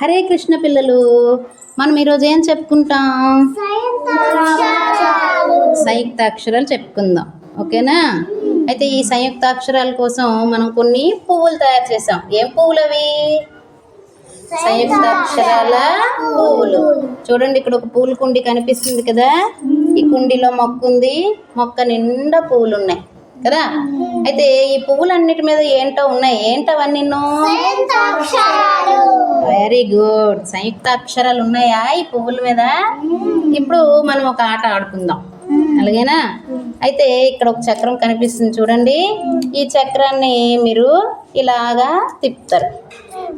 హరే కృష్ణ పిల్లలు మనం ఈరోజు ఏం చెప్పుకుంటాం? సంయుక్తాక్షరాలు. సంయుక్తాక్షరాలు చెప్పుకుందాం. ఓకేనా? అయితే ఈ సంయుక్తాక్షరాల కోసం మనం కొన్ని పువ్వులు తయారు చేసాం. ఏం పువ్వులు అవి సంయుక్తాక్షరాల పువ్వులు. చూడండి ఇక్కడ ఒక పూల కుండి కనిపిస్తుంది కదా? ఈ కుండీలో మొక్క ఉంది మొక్క నిండా పువ్వులు ఉన్నాయి. కదా? అయితే ఈ పువ్వులన్నిటి మీద ఏంటో ఉన్నాయి? ఏంటవన్నీ వెరీ గుడ్ సంయుక్త అక్షరాలు ఉన్నాయా ఈ పువ్వుల మీద? ఇప్పుడు మనం ఒక ఆట ఆడుకుందాం. అలాగేనా? అయితే ఇక్కడ ఒక చక్రం కనిపిస్తుంది చూడండి. ఈ చక్రాన్ని మీరు ఇలాగా తిప్పుతారు.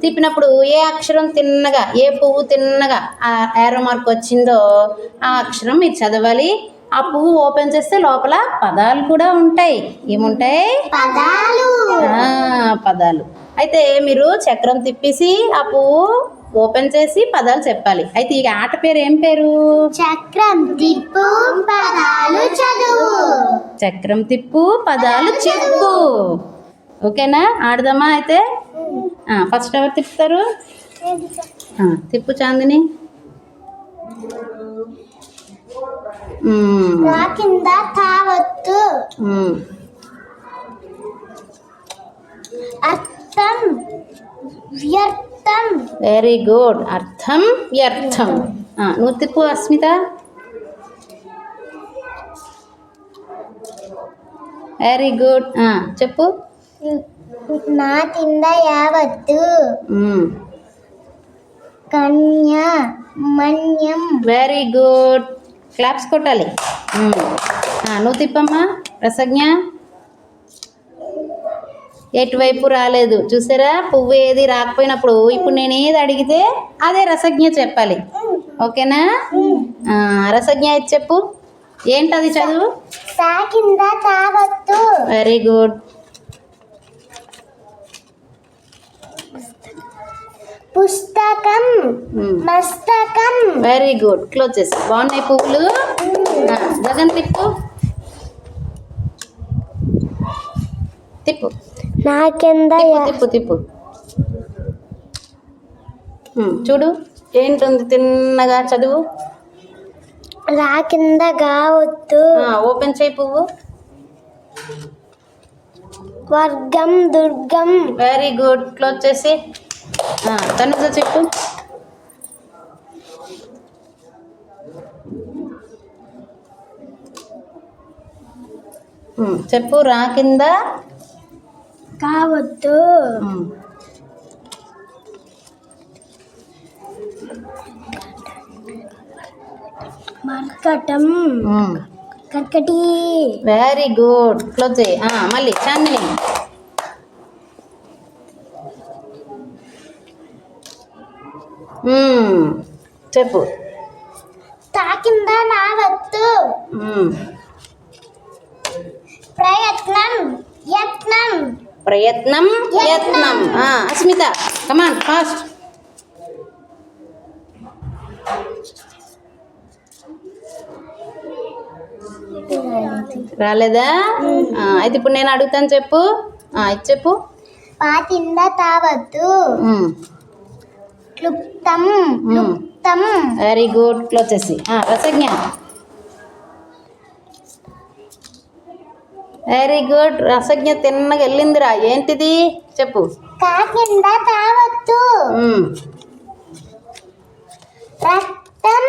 తిప్పినప్పుడు ఏ అక్షరం తిన్నగా ఏ పువ్వు తిన్నగా ఆ ఏరో మార్క్ వచ్చిందో ఆ అక్షరం మీరు చదవాలి. ఆ పువ్వు ఓపెన్ చేస్తే లోపల పదాలు కూడా ఉంటాయి. ఏముంటాయి? పదాలు. పదాలు. అయితే మీరు చక్రం తిప్పేసి ఆ పువ్వు ఓపెన్ చేసి పదాలు చెప్పాలి. అయితే ఈ ఆట పేరు ఏం పేరు? చక్రం తిప్పు పదాలు చదువు. చక్రం తిప్పు పదాలు చెప్పు. ఓకేనా? ఆడదామా అయితే? ఫస్ట్ ఎవరు తిప్పుతారు? తిప్పు చాందిని. కింద మ్మ్. అర్థం వ్యర్థం. వెరీ గుడ్ అర్థం వ్యర్థం. నువ్వు తిప్పు అస్మిత. వెరీ గుడ్ చెప్పు. నా కింద యావత్తు. కన్య మన్యం. వెరీ గుడ్ క్లాప్స్ కొట్టాలి. నువ్వు తిప్పమ్మా రసజ్ఞ ఎటువైపు రాలేదు. చూసారా? పువ్వు ఏది రాకపోయినప్పుడు ఇప్పుడు నేను ఏది అడిగితే అదే రసజ్ఞ చెప్పాలి. ఓకేనా? రసజ్ఞ చెప్పు. ఏంటది చదువు? వెరీ గుడ్ పుస్తకం మస్తకం. వెరీ గుడ్ క్లోజ్ చేసి బాగున్నాయి పువ్వులు? గగన్ తిప్పు. తిప్పు. నా కింద తిప్పు తిప్పు. ఉమ్, చూడు ఏంటుంది తిన్నగా చదువు? రా కింద ఆ, ఓపెన్ చేయి పువ్వు. వర్గం దుర్గం. వెరీ గుడ్ క్లోజ్ చేసి తనుజ చెప్పు. చెప్పు రా కింద. కావద్దు. మర్కటం. కర్కటి. వెరీ గుడ్ క్లోజ్ మళ్ళీ. చాందిని చెప్పు. తా కింద నావత్తు మ్మ్. ప్రయత్నం యత్నం. ప్రయత్నం యత్నం. అస్మిత కమాన్ ఫాస్ట్ రాలేదా? అయితే ఇప్పుడు నేను అడుగుతాను చెప్పు. చెప్పు. పా కింద తావత్తు మ్మ్. క్లుప్తం మ్మ్. క్లుప్తం వెరీ గుడ్ క్లోజ్ చేసి. ఆ, రసజ్ఞ. వెరీ గుడ్ రసజ్ఞ తిన్నగా వెళ్ళిందిరా. ఏంటిది? చెప్పు. కా కింద తావత్తు. రక్తం.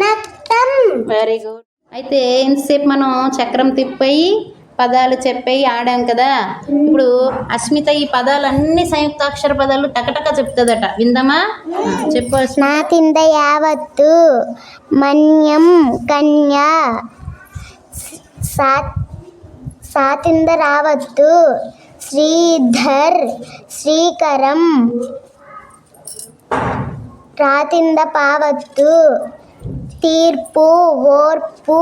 నక్తం వెరీ గుడ్ అయితే ఇంతసేపు మనం చక్రం తిప్పాయి పదాలు చెప్పాయి ఆడాం కదా. ఇప్పుడు అస్మిత ఈ పదాలన్నీ సంయుక్తాక్షర పదాలు టకటక చెప్తుందట. విందామా? చెప్పు అస్మిత. నా కింద యావత్తు మన్యం కన్య సా సాతింద రావత్తు శ్రీధర్ శ్రీకరం రాతింద పావత్తు తీర్పు ఓర్పు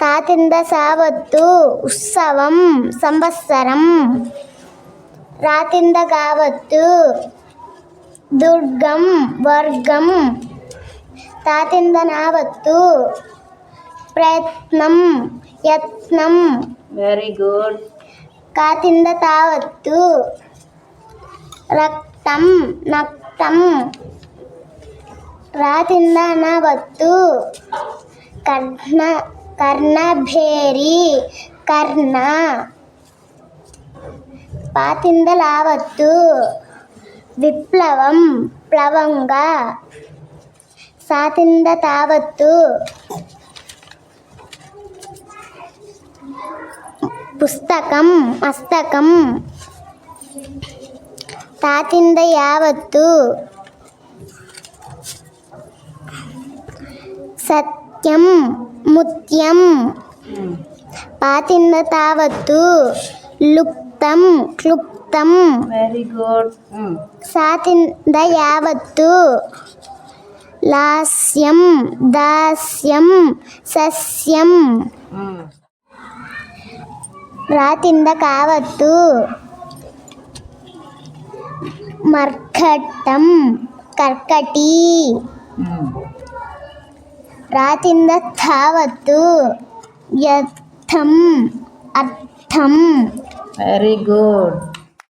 తాతింద సావత్తు ఉత్సవం సంవత్సరం. రాతింద కావత్తు దుర్గం వర్గం. తాతింద నావత్తు ప్రయత్నం యత్నం. వెరీ గుడ్ కాతింద తావత్తు రక్తం నక్తం. రాతింద అనవత్తు కర్ణ కర్ణభేరి కర్ణ. పాతిందలావత్తు విప్లవం ప్లవంగా. సాతింద తావత్తు పుస్తకం మస్తకం. తాతింద యావత్తు సత్ సత్యం ముత్యం. పాతింద తావత్తు లుప్తం క్లుప్తం. వెరీ గుడ్ సాతింద యావత్తు లాస్యం దాస్యం సస్యం. రాతింద కావత్తు మర్కట్టం కర్కటి. రాతింద తావత్తు యర్థం అర్థం. Very good